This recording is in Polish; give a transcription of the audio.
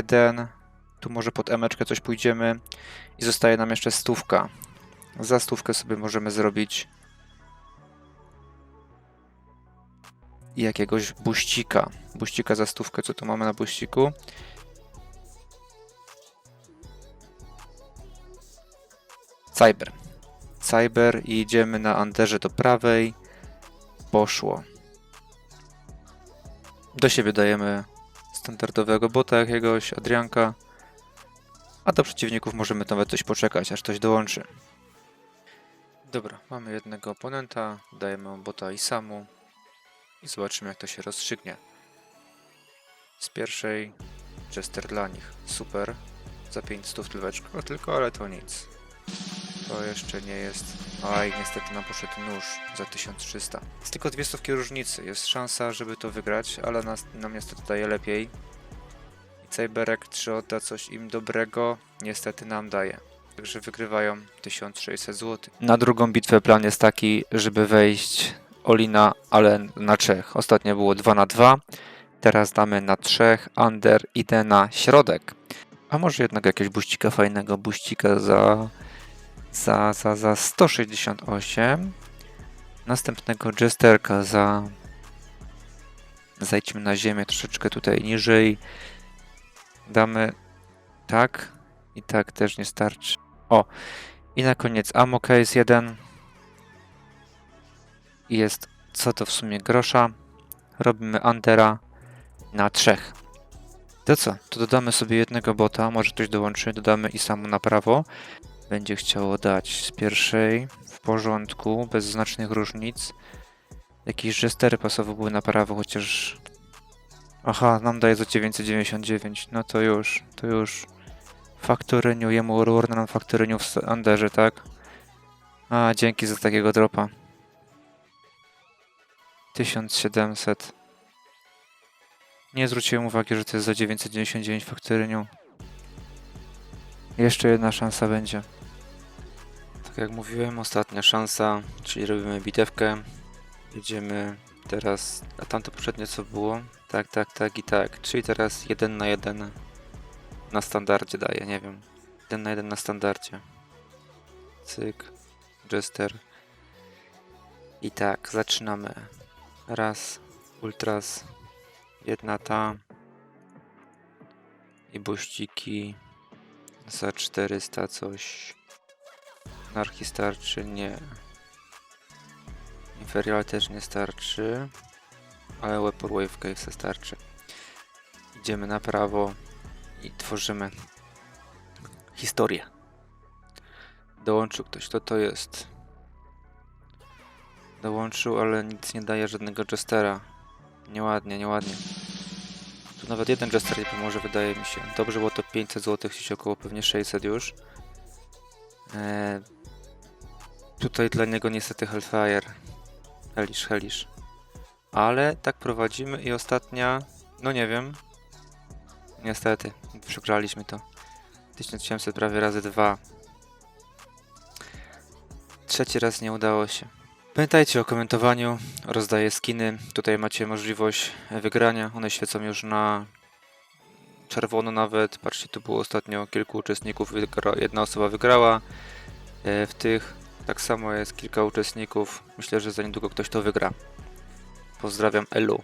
Jeden. Tu może pod emeczkę coś pójdziemy. I zostaje nam jeszcze stówka. Za stówkę sobie możemy zrobić jakiegoś buścika. Buścika za stówkę. Co tu mamy na buściku? Cyber. Cyber i idziemy na Anderze do prawej. Poszło. Do siebie dajemy standardowego bota jakiegoś, Adrianka. A do przeciwników możemy nawet coś poczekać, aż ktoś dołączy. Dobra, mamy jednego oponenta, dajemy bota i samu i zobaczymy jak to się rozstrzygnie. Z pierwszej Chester dla nich, super, za 500 tylweczko, tylko ale to nic. To jeszcze nie jest. Oj, niestety nam poszedł nóż za 1300. Jest tylko dwie stówki różnicy. Jest szansa, żeby to wygrać, ale nas, nam niestety daje lepiej. Cyberek, czy odda coś im dobrego? Niestety nam daje. Także wygrywają 1600 zł. Na drugą bitwę plan jest taki, żeby wejść Olina, ale na trzech. Ostatnio było 2 na 2. Teraz damy na trzech. Under idę na środek. A może jednak jakiegoś buścika fajnego, buścika za za, za, za 168. Następnego Jesterka za. Zejdźmy na ziemię troszeczkę tutaj niżej. Damy tak. I tak też nie starczy. O! I na koniec Ammo Case 1. I jest co to w sumie grosza. Robimy Antera na trzech. To co? To dodamy sobie jednego bota, może ktoś dołączy, dodamy i samu na prawo będzie chciało dać z pierwszej w porządku, bez znacznych różnic. Jakieś żestery pasowe były na prawo, chociaż... Aha, nam daje za 999, no to już, to już. Faktoryniu, jemu Warner nam faktoryniu w Anderze, tak? A, dzięki za takiego dropa. 1700. Nie zwróciłem uwagi, że to jest za 999 faktoryniu. Jeszcze jedna szansa będzie. Tak jak mówiłem, ostatnia szansa, czyli robimy bitewkę. Jedziemy teraz, a tamto poprzednie co było? Tak, tak, tak i tak. Czyli teraz jeden na jeden na standardzie daję, nie wiem. Jeden na jeden na standardzie. Cyk, Jester. I tak, zaczynamy. Raz, ultras, jedna ta. I buściki za 400 coś. Anarchii starczy? Nie. Imperial też nie starczy. Ale Weapon Wave Cave starczy. Idziemy na prawo i tworzymy historię. Dołączył ktoś, to to jest. Dołączył, ale nic nie daje żadnego Jestera. Nieładnie, nieładnie. Tu nawet jeden Jester nie pomoże, wydaje mi się. Dobrze było to 500 zł, gdzieś około pewnie 600 już. Eee, tutaj dla niego niestety Hellfire. Hellish, Hellish. Ale tak prowadzimy i ostatnia... No nie wiem. Niestety, przegraliśmy to. 1700 prawie razy 2. Trzeci raz nie udało się. Pamiętajcie o komentowaniu, rozdaję skiny. Tutaj macie możliwość wygrania. One świecą już na czerwono nawet. Patrzcie, tu było ostatnio kilku uczestników. Jedna osoba wygrała. E, W tych tak samo jest kilka uczestników. Myślę, że za niedługo ktoś to wygra. Pozdrawiam Elu.